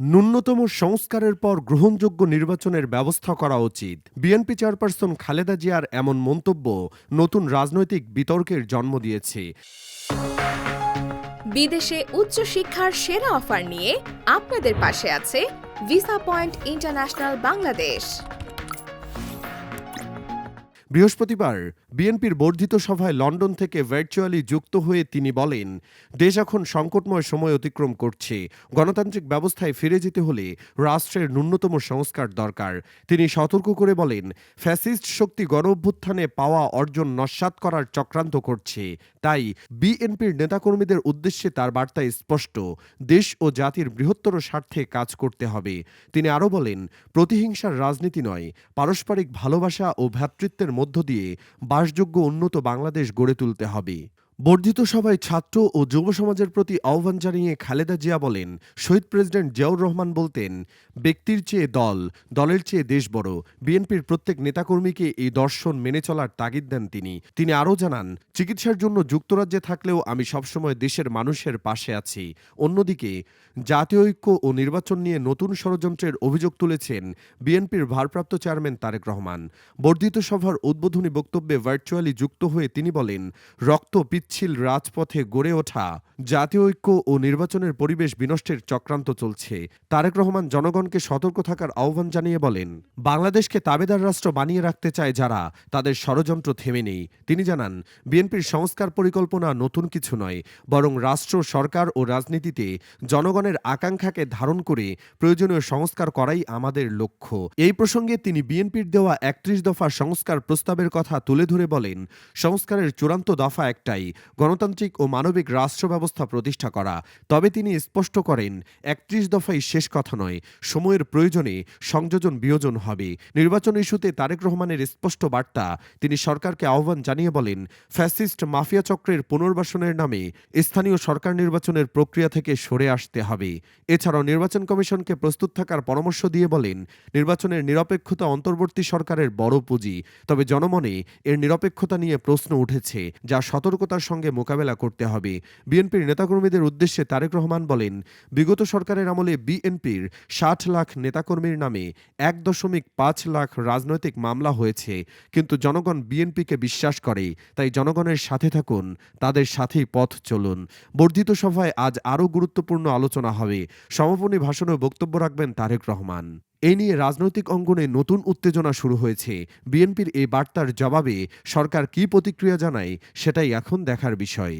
ন্যূনতম সংস্কারের পর গ্রহণযোগ্য নির্বাচনের ব্যবস্থা করা উচিত। বিএনপি চেয়ারপারসন খালেদা জিয়ার এমন মন্তব্য নতুন রাজনৈতিক বিতর্কের জন্ম দিয়েছে। বিদেশে উচ্চশিক্ষার সেরা অফার নিয়ে আপনাদের পাশে আছে ভিসা পয়েন্ট ইন্টারন্যাশনাল বাংলাদেশ। বৃহস্পতিবার বিএনপির বর্ধিত সভায় লন্ডন থেকে ভার্চুয়ালি যুক্ত হয়ে তিনি বলেন, দেশ এখন সংকটময় সময় অতিক্রম করছে। গণতান্ত্রিক ব্যবস্থায় ফিরে যেতে হলে রাষ্ট্রের ন্যূনতম সংস্কার দরকার। তিনি সতর্ক করে বলেন, ফ্যাসিস্ট শক্তি গণ অভ্যুত্থানে পাওয়া অর্জন নস্যাৎ করার চক্রান্ত করছে। তাই বিএনপির নেতাকর্মীদের উদ্দেশ্যে তার বার্তা স্পষ্ট, দেশ ও জাতির বৃহত্তর স্বার্থে কাজ করতে হবে। তিনি আরও বলেন, প্রতিহিংসার রাজনীতি নয়, পারস্পরিক ভালোবাসা ও ভ্রাতৃত্বের মধ্য দিয়ে বাসযোগ্য উন্নত বাংলাদেশ গড়ে তুলতে হবে। বর্ধিত সভায় ছাত্র ও যুব সমাজের প্রতি আহ্বান জানিয়ে খালেদা জিয়া বলেন, শহীদ প্রেসিডেন্ট জিয়াউর রহমান বলতেন, ব্যক্তির চেয়ে দল, দলের চেয়ে দেশ বড়। বিএনপির প্রত্যেক নেতাকর্মীকে এই দর্শন মেনে চলার তাগিদ দেন তিনি। তিনি আরও জানান, চিকিৎসার জন্য যুক্তরাজ্যে থাকলেও আমি সবসময় দেশের মানুষের পাশে আছি। অন্যদিকে, জাতীয় ঐক্য ও নির্বাচন নিয়ে নতুন ষড়যন্ত্রের অভিযোগ তুলেছেন বিএনপির ভারপ্রাপ্ত চেয়ারম্যান তারেক রহমান। বর্ধিত সভার উদ্বোধনী বক্তব্যে ভার্চুয়ালি যুক্ত হয়ে তিনি বলেন, রক্ত পিচ্ছিল রাজপথে গড়ে ওঠা জাতীয় ঐক্য ও নির্বাচনের পরিবেশ বিনষ্টের চক্রান্ত চলছে। তারেক রহমান জনগণকে সতর্ক থাকার আহ্বান জানিয়ে বলেন, বাংলাদেশকে তাবেদার রাষ্ট্র বানিয়ে রাখতে চায় যারা, তাদের ষড়যন্ত্র থেমে নেই। তিনি জানান, বিএনপির সংস্কার পরিকল্পনা নতুন কিছু নয়, বরং রাষ্ট্র, সরকার ও রাজনীতিতে জনগণের আকাঙ্ক্ষাকে ধারণ করে প্রয়োজনীয় সংস্কার করাই আমাদের লক্ষ্য। এই প্রসঙ্গে তিনি বিএনপির দেওয়া একত্রিশ দফা সংস্কার প্রস্তাবের কথা তুলে ধরে বলেন, সংস্কারের চূড়ান্ত দফা একটাই গণতান্ত্রিক ও মানবিক রাষ্ট্র ব্যবস্থা প্রতিষ্ঠা করা। তবে তিনি স্পষ্ট করেন, একত্রিশ দফাই শেষ কথা নয়, সময়ের প্রয়োজনে সংযোজন বিয়োজন হবে। নির্বাচন ইস্যুতে তারেক রহমানের স্পষ্ট বার্তা, তিনি সরকারকে আহ্বান জানিয়ে বলেন, ফ্যাসিস্ট মাফিয়া চক্রের পুনর্বাসনের নামে স্থানীয় সরকার নির্বাচনের প্রক্রিয়া থেকে সরে আসতে হবে। এছাড়াও নির্বাচন কমিশনকে প্রস্তুত থাকার পরামর্শ দিয়ে বলেন, নির্বাচনের নিরপেক্ষতা অন্তর্বর্তী সরকারের বড় পুঁজি। তবে জনমনে এর নিরপেক্ষতা নিয়ে প্রশ্ন উঠেছে, যা সতর্কতার সঙ্গে মোকাবেলা করতে হবে। বিএনপির নেতাকর্মীদের উদ্দেশ্যে তারেক রহমান বলেন, বিগত সরকারের আমলে বিএনপির ষাট লাখ নেতাকর্মীর নামে এক দশমিক পাঁচ লাখ রাজনৈতিক মামলা হয়েছে। কিন্তু জনগণ বিএনপিকে বিশ্বাস করে, তাই জনগণের সাথে থাকুন, তাদের সাথেই পথ চলুন। বর্ধিত সভায় আজ আরও গুরুত্বপূর্ণ আলোচনা হবে। সমাপনী ভাষণে বক্তব্য রাখবেন তারেক রহমান। এই নিয়ে রাজনৈতিক অঙ্গনে নতুন উত্তেজনা শুরু হয়েছে। বিএনপির এই বার্তার জবাবে সরকার কি প্রতিক্রিয়া জানায়, সেটাই এখন দেখার বিষয়।